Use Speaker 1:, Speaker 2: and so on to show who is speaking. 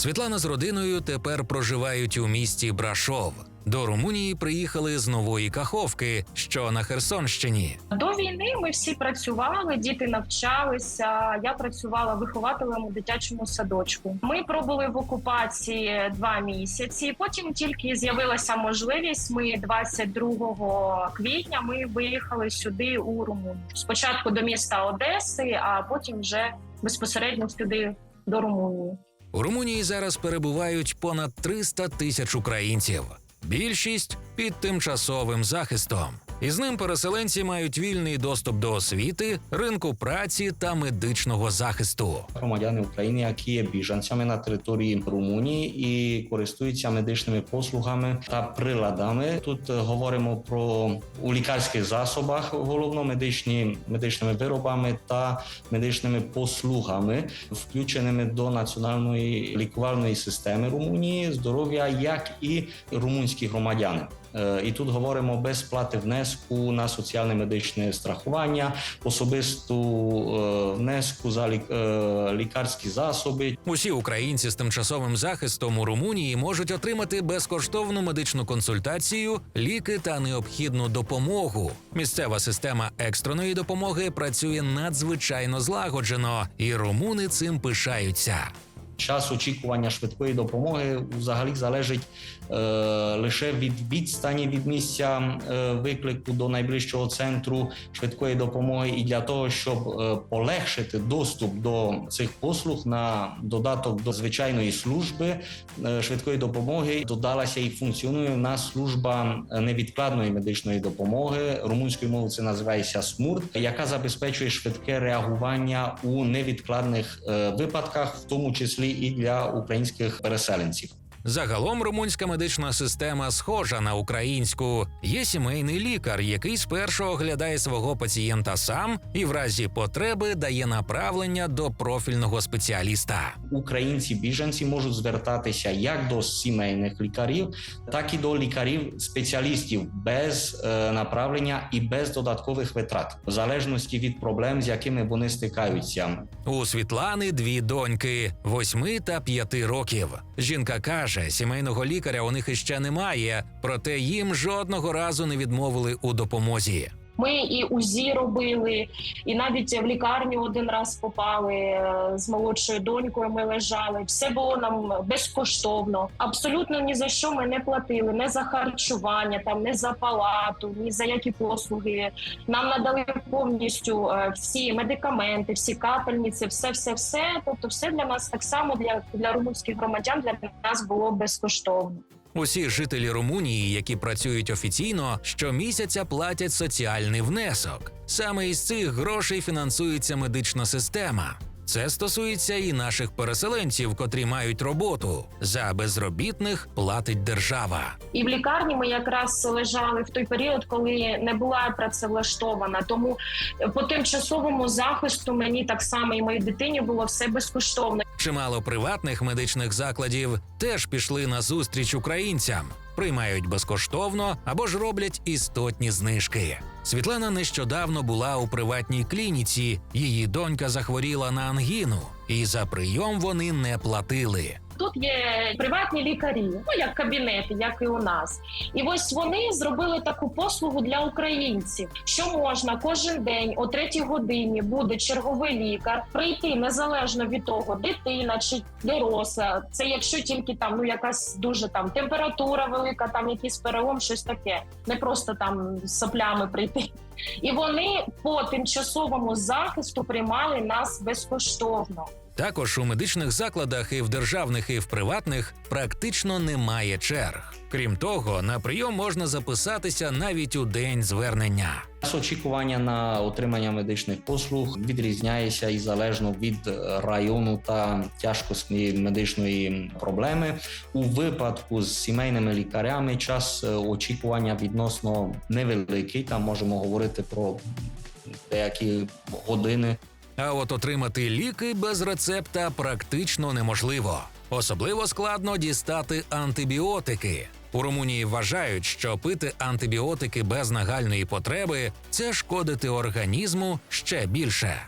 Speaker 1: Світлана з родиною тепер проживають у місті Брашов. До Румунії приїхали з нової Каховки, що на Херсонщині.
Speaker 2: До війни ми всі працювали, діти навчалися. Я працювала вихователем у дитячому садочку. Ми пробули в окупації два місяці. Потім тільки з'явилася можливість. Ми 22 квітня ми виїхали сюди у Румунію. Спочатку до міста Одеси, а потім вже безпосередньо сюди до Румунії.
Speaker 1: У Румунії зараз перебувають понад 300 тисяч українців. Більшість під тимчасовим захистом. Із ним переселенці мають вільний доступ до освіти, ринку праці та медичного захисту.
Speaker 3: громадяни України, які є біженцями на території Румунії і користуються медичними послугами та приладами. Тут е, говоримо про у лікарських засобах, головно медичні медичними виробами та медичними послугами, включеними до національної лікувальної системи Румунії, здоров'я, як і румунські громадяни. Е, І тут говоримо без плати внеску на соціальне медичне страхування, особисту е, внеску за е, лікарські засоби.
Speaker 1: Усі українці з тимчасовим захистом у Румунії можуть отримати безкоштовну медичну консультацію, ліки та необхідну допомогу. Місцева система екстреної допомоги працює надзвичайно злагоджено, і румуни цим пишаються.
Speaker 3: Час очікування швидкої допомоги взагалі залежить е, лише від відстані від місця е, виклику до найближчого центру швидкої допомоги. І для того, щоб е, полегшити доступ до цих послуг на додаток до звичайної служби е, швидкої допомоги, додалася і функціонує в нас служба невідкладної медичної допомоги. Румунською мовою це називається СМУРТ, яка забезпечує швидке реагування у невідкладних е, випадках, в тому числі і для українських переселенців.
Speaker 1: Загалом румунська медична система схожа на українську. Є сімейний лікар, який спершу оглядає свого пацієнта сам і в разі потреби дає направлення до профільного спеціаліста.
Speaker 3: Українці біженці можуть звертатися як до сімейних лікарів, так і до лікарів спеціалістів без е, направлення і без додаткових витрат, в залежності від проблем, з якими вони стикаються.
Speaker 1: У Світлани дві доньки восьми та п'яти років. Жінка каже, сімейного лікаря у них іще немає, проте їм жодного разу не відмовили у допомозі.
Speaker 2: Ми і УЗІ робили, і навіть в лікарню один раз попали е, з молодшою донькою. Ми лежали. Все було нам безкоштовно. Абсолютно ні за що ми не платили, не за харчування, там не за палату, ні за які послуги. Нам надали повністю е, всі медикаменти, всі капельниці, все, все, все. Тобто, все для нас так само для, для румунських громадян для нас було безкоштовно.
Speaker 1: Усі жителі Румунії, які працюють офіційно, щомісяця платять соціальний внесок. Саме із цих грошей фінансується медична система. Це стосується і наших переселенців, котрі мають роботу. За безробітних платить держава.
Speaker 2: І в лікарні ми якраз лежали в той період, коли не була працевлаштована. Тому по тимчасовому захисту мені так само і моїй дитині було все безкоштовно.
Speaker 1: Чимало приватних медичних закладів теж пішли на зустріч українцям, приймають безкоштовно або ж роблять істотні знижки. Світлана нещодавно була у приватній клініці. Її донька захворіла на ангіну, і за прийом вони не платили.
Speaker 2: Тут є приватні лікарі, ну як кабінети, як і у нас. І ось вони зробили таку послугу для українців, що можна кожен день о третій годині буде черговий лікар прийти незалежно від того, дитина чи доросла. Це якщо тільки там ну якась дуже там температура велика, там якийсь перелом, щось таке, не просто там соплями прийти. І вони по тимчасовому захисту приймали нас безкоштовно.
Speaker 1: Також у медичних закладах і в державних, і в приватних практично немає черг. Крім того, на прийом можна записатися навіть у день звернення.
Speaker 3: Час очікування на отримання медичних послуг відрізняється і залежно від району та тяжкості медичної проблеми. У випадку з сімейними лікарями час е, очікування відносно невеликий. Там можемо говорити про деякі години.
Speaker 1: А от отримати ліки без рецепта практично неможливо. Особливо складно дістати антибіотики. У Румунії вважають, що пити антибіотики без нагальної потреби це шкодити організму ще більше.